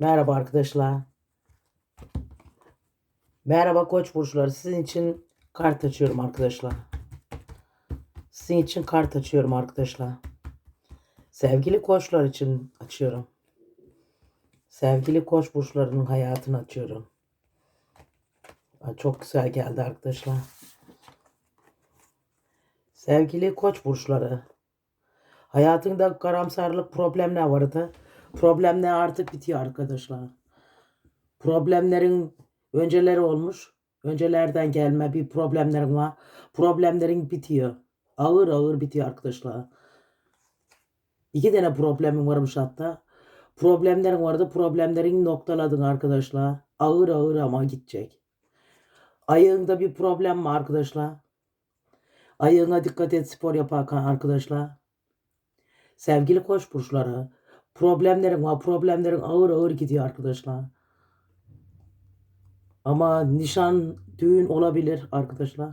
Merhaba arkadaşlar. Merhaba koç burçları. Sizin için kart açıyorum arkadaşlar. Sizin için kart açıyorum arkadaşlar. Sevgili koçlar için açıyorum. Sevgili koç burçlarının hayatını açıyorum. Çok güzel geldi arkadaşlar. Sevgili koç burçları. Hayatında karamsarlık problemler vardı. Problemler artık bitiyor arkadaşlar. Problemlerin önceleri olmuş. Öncelerden gelme bir problemlerin var. Problemlerin bitiyor. Ağır ağır bitiyor arkadaşlar. İki tane problemim varmış hatta. Problemlerin vardı. Problemlerin noktaladın arkadaşlar. Ağır ağır ama gidecek. Ayağında bir problem var arkadaşlar. Ayağına dikkat et spor yaparken arkadaşlar. Sevgili koç burçları. Problemlerin var. Problemlerin ağır ağır gidiyor arkadaşlar. Ama nişan, düğün olabilir arkadaşlar.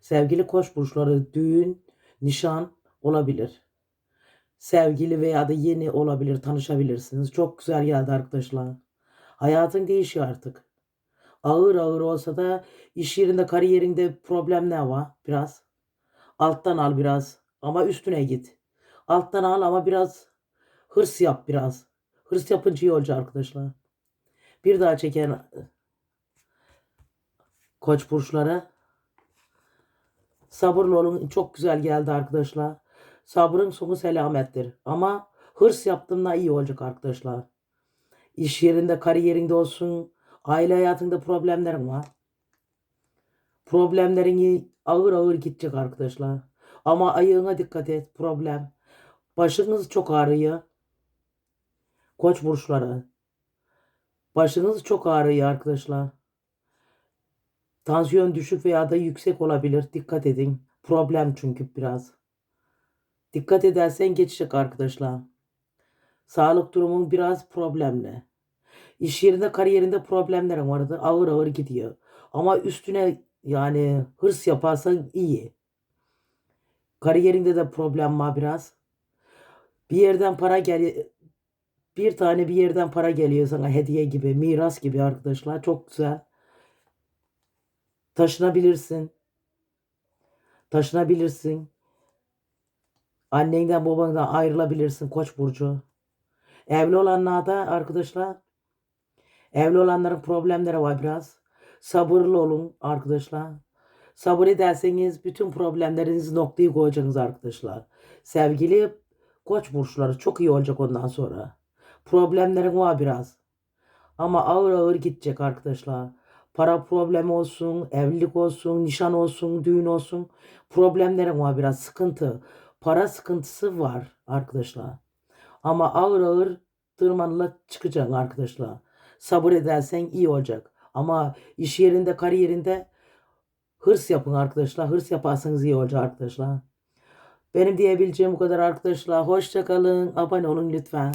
Sevgili koç burçları düğün, nişan olabilir. Sevgili veya da yeni olabilir, tanışabilirsiniz. Çok güzel geldi arkadaşlar. Hayatın değişiyor artık. Ağır ağır olsa da iş yerinde, kariyerinde problemler var biraz. Alttan al biraz ama üstüne git. Alttan al ama biraz hırs yap biraz. Hırs yapınca iyi olacak arkadaşlar. Bir daha çeken koç burçlara sabırlı olun. Çok güzel geldi arkadaşlar. Sabrın sonu selamettir. Ama hırs yaptığında iyi olacak arkadaşlar. İş yerinde, kariyerinde olsun, aile hayatında problemlerin var. Problemlerin ağır ağır gidecek arkadaşlar. Ama ayağına dikkat et problem. Başınız çok ağrıyor. Koç burçları. Başınız çok ağrıyor arkadaşlar. Tansiyon düşük veya da yüksek olabilir. Dikkat edin. Problem çünkü biraz. Dikkat edersen geçecek arkadaşlar. Sağlık durumun biraz problemli. İş yerinde kariyerinde problemlerin vardı. Ağır ağır gidiyor. Ama üstüne yani hırs yaparsan iyi. Kariyerinde de problem var biraz. Bir yerden para gel bir tane bir yerden para geliyor sana hediye gibi, miras gibi arkadaşlar. Çok güzel. Taşınabilirsin. Taşınabilirsin. Annenden babandan ayrılabilirsin Koç burcu. Evli olanlar da arkadaşlar evli olanların problemleri var biraz. Sabırlı olun arkadaşlar. Sabır ederseniz bütün problemleriniz noktayı koyacaksınız arkadaşlar. Sevgili Koç burçları çok iyi olacak ondan sonra. Problemlerin var biraz. Ama ağır ağır gidecek arkadaşlar. Para problemi olsun, evlilik olsun, nişan olsun, düğün olsun. Problemlerin var biraz sıkıntı. Para sıkıntısı var arkadaşlar. Ama ağır ağır tırmanla çıkacaksın arkadaşlar. Sabır edersen iyi olacak. Ama iş yerinde, kariyerinde hırs yapın arkadaşlar. Hırs yaparsanız iyi olacak arkadaşlar. Benim diyebileceğim bu kadar arkadaşlar. Hoşça kalın. Abone olun lütfen.